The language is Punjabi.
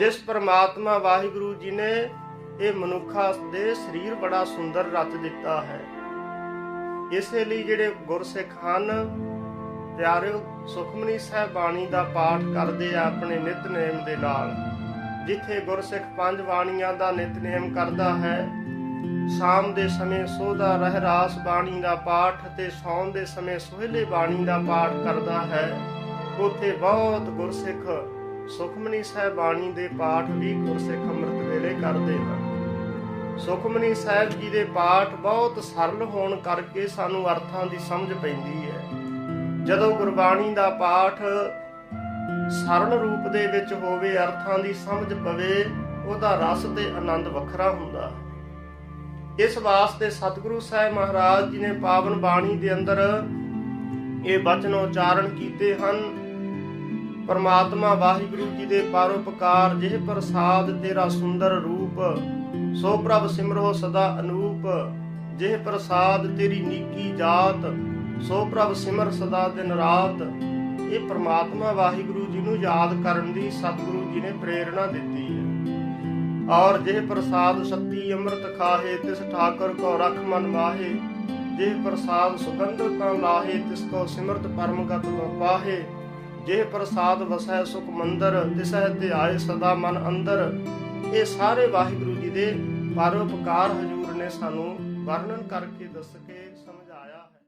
ਜਿਸ ਪ੍ਰਮਾਤਮਾ ਵਾਹਿਗੁਰੂ ਜੀ ਨੇ ਇਹ ਮਨੁੱਖਾ ਦੇ ਸਰੀਰ ਬੜਾ ਸੁੰਦਰ ਰਚ ਦਿੱਤਾ ਹੈ। ਇਸੇ ਲਈ ਜਿਹੜੇ ਗੁਰਸਿੱਖ ਹਨ, ਪਿਆਰਿਓ, ਸੁਖਮਨੀ ਸਾਹਿਬ ਬਾਣੀ ਦਾ ਪਾਠ ਕਰਦੇ ਆ ਆਪਣੇ ਨਿਤਨੇਮ ਦੇ ਨਾਲ। ਜਿੱਥੇ ਗੁਰਸਿੱਖ ਪੰਜ ਬਾਣੀਆਂ ਦਾ ਨਿਤਨੇਮ ਕਰਦਾ ਹੈ, ਸ਼ਾਮ ਦੇ ਸਮੇਂ ਸੋਧਾ ਰਹਿਰਾਸ ਬਾਣੀ ਦਾ ਪਾਠ ਤੇ ਸੌਣ ਦੇ ਸਮੇਂ ਸੋਹਲੇ ਬਾਣੀ ਦਾ ਪਾਠ ਕਰਦਾ ਹੈ, ਉਥੇ ਬਹੁਤ ਗੁਰਸਿੱਖ ਸੁਖਮਨੀ ਸਾਹਿਬ ਬਾਣੀ ਦੇ ਪਾਠ ਵੀ ਗੁਰਸਿੱਖ ਅੰਮ੍ਰਿਤ ਵੇਲੇ ਕਰਦੇ ਹਨ ਸੁਖਮਨੀ ਸਾਹਿਬ ਜੀ ਦੇ ਪਾਠ ਬਹੁਤ ਸਰਲ ਹੋਣ ਕਰਕੇ ਸਾਨੂੰ ਅਰਥਾਂ ਦੀ ਸਮਝ ਪੈਂਦੀ ਹੈ। ਜਦੋਂ ਗੁਰਬਾਣੀ ਦਾ ਪਾਠ ਸਰਲ ਰੂਪ ਦੇ ਵਿੱਚ ਹੋਵੇ, ਅਰਥਾਂ ਦੀ ਸਮਝ ਪਵੇ, ਉਹਦਾ ਰਸ ਤੇ ਆਨੰਦ ਵੱਖਰਾ ਹੁੰਦਾ ਹੈ। ਇਸ ਵਾਸਤੇ ਸਤਿਗੁਰੂ ਸਾਹਿਬ ਮਹਾਰਾਜ ਜੀ ਨੇ ਪਾਵਨ ਬਾਣੀ ਦੇ ਅੰਦਰ ਇਹ ਬਚਨ ਉਚਾਰਨ ਕੀਤੇ ਹਨ। ਪਰਮਾਤਮਾ ਵਾਹਿਗੁਰੂ ਜੀ ਦੇ ਪਰਉਪਕਾਰ ਜਿਹ ਪ੍ਰਸਾਦ ਤੇਰਾ ਸੁੰਦਰ ਰੂਪ, ਸੋ ਪ੍ਰਭ ਸਿਮਰੋ ਸਦਾ ਅਨੂਪ। ਜਿਹ ਪ੍ਰਸਾਦ ਤੇਰੀ ਨੀਕੀ ਜਾਤ, ਸੋ ਪ੍ਰਭ ਸਿਮਰ ਸਦਾ ਦਿਨ ਰਾਤ। ਇਹ ਪ੍ਰਮਾਤਮਾ ਵਾਹਿਗੁਰੂ ਜੀ ਨੂੰ ਯਾਦ ਕਰਨ ਦੀ ਸਤਿਗੁਰੂ ਜੀ ਨੇ ਪ੍ਰੇਰਣਾ ਦਿੱਤੀ ਹੈ। ਔਰ ਜਿਹ ਪ੍ਰਸਾਦ ਸੱਤੀ ਅੰਮ੍ਰਿਤ ਖਾਹੇ, ਤਿਸ ਠਾਕਰ ਕੋ ਰਖ ਮਨ ਮਾਹੇ। ਜਿਹ ਪ੍ਰਸਾਦ ਸੁਗੰਧ ਤਾਂ ਲਾਹੇ, ਤਿਸ ਕੋ ਸਿਮਰਤ ਪਰਮਗਤ ਲੋ ਪਾਹੇ। ਜੇ ਪ੍ਰਸਾਦ ਵਸੈ ਸੁਖ ਮੰਦਰ, ਤਿਸਹਿ ਧਿਆਏ ਸਦਾ ਮਨ ਅੰਦਰ। ਇਹ ਸਾਰੇ ਵਾਹਿਗੁਰੂ ਜੀ ਦੇ ਪਰਉਪਕਾਰ ਹਜੂਰ ਨੇ ਸਾਨੂੰ ਵਰਣਨ ਕਰਕੇ ਦੱਸ ਕੇ